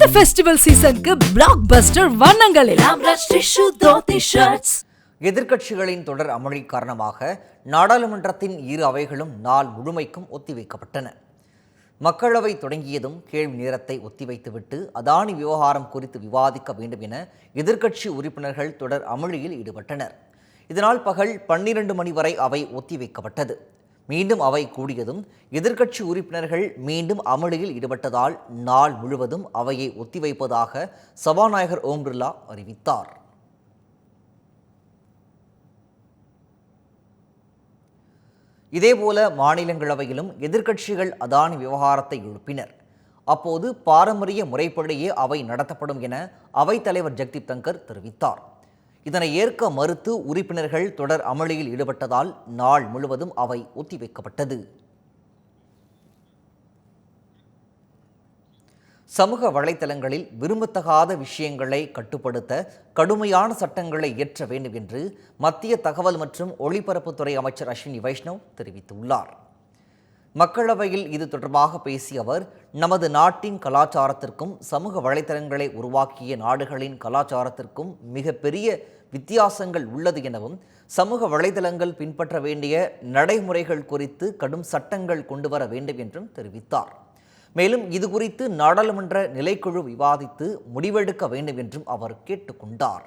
இந்த ஃபெஸ்டிவல் சீசனுக்கு பிளாக் பஸ்டர் வண்ணங்களில். ஆம்ரஷ் எதிர்க்கட்சிகளின் தொடர் அமளி காரணமாக நாடாளுமன்றத்தின் இரு அவைகளும் நாள் முழுமைக்கும் ஒத்திவைக்கப்பட்டன. மக்களவை தொடங்கியதும் கேள்வி நேரத்தை ஒத்திவைத்துவிட்டு அதானி விவகாரம் குறித்து விவாதிக்க வேண்டும் என எதிர்க்கட்சி உறுப்பினர்கள் தொடர் அமளியில் ஈடுபட்டனர். இதனால் பகல் பன்னிரண்டு மணி வரை அவை ஒத்திவைக்கப்பட்டது. மீண்டும் அவை கூடியதும் எதிர்க்கட்சி உறுப்பினர்கள் மீண்டும் அமளியில் ஈடுபட்டதால் நாள் முழுவதும் அவையை ஒத்திவைப்பதாக சபாநாயகர் ஓம் பிர்லா அறிவித்தார். இதேபோல மாநிலங்களவையிலும் எதிர்க்கட்சிகள் அதானி விவகாரத்தை எழுப்பினர். அப்போது பாரம்பரிய முறைப்படியே அவை நடத்தப்படும் என அவைத்தலைவர் ஜெக்தீப் தங்கர் தெரிவித்தார். இதனை ஏற்க மறுத்து உறுப்பினர்கள் தொடர் அமளியில் ஈடுபட்டதால் நாள் முழுவதும் அவை ஒத்திவைக்கப்பட்டது. சமூக வலைதளங்களில் விரும்பத்தகாத விஷயங்களை கட்டுப்படுத்த கடுமையான சட்டங்களை இயற்ற வேண்டும் என்று மத்திய தகவல் மற்றும் ஒளிபரப்புத்துறை அமைச்சர் அஸ்வினி வைஷ்ணவ் தெரிவித்துள்ளார். மக்களவையில் இது தொடர்பாக பேசிய அவர் நமது நாட்டின் கலாச்சாரத்திற்கும் சமூக வலைத்தளங்களை உருவாக்கிய நாடுகளின் கலாச்சாரத்திற்கும் மிகப்பெரிய வித்தியாசங்கள் உள்ளது எனவும் சமூக வலைதளங்கள் பின்பற்ற வேண்டிய நடைமுறைகள் குறித்து கடும் சட்டங்கள் கொண்டு வர வேண்டும் என்றும் தெரிவித்தார். மேலும் இது குறித்து நாடாளுமன்ற நிலைக்குழு விவாதித்து முடிவெடுக்க வேண்டும் என்றும் அவர் கேட்டுக்கொண்டார்.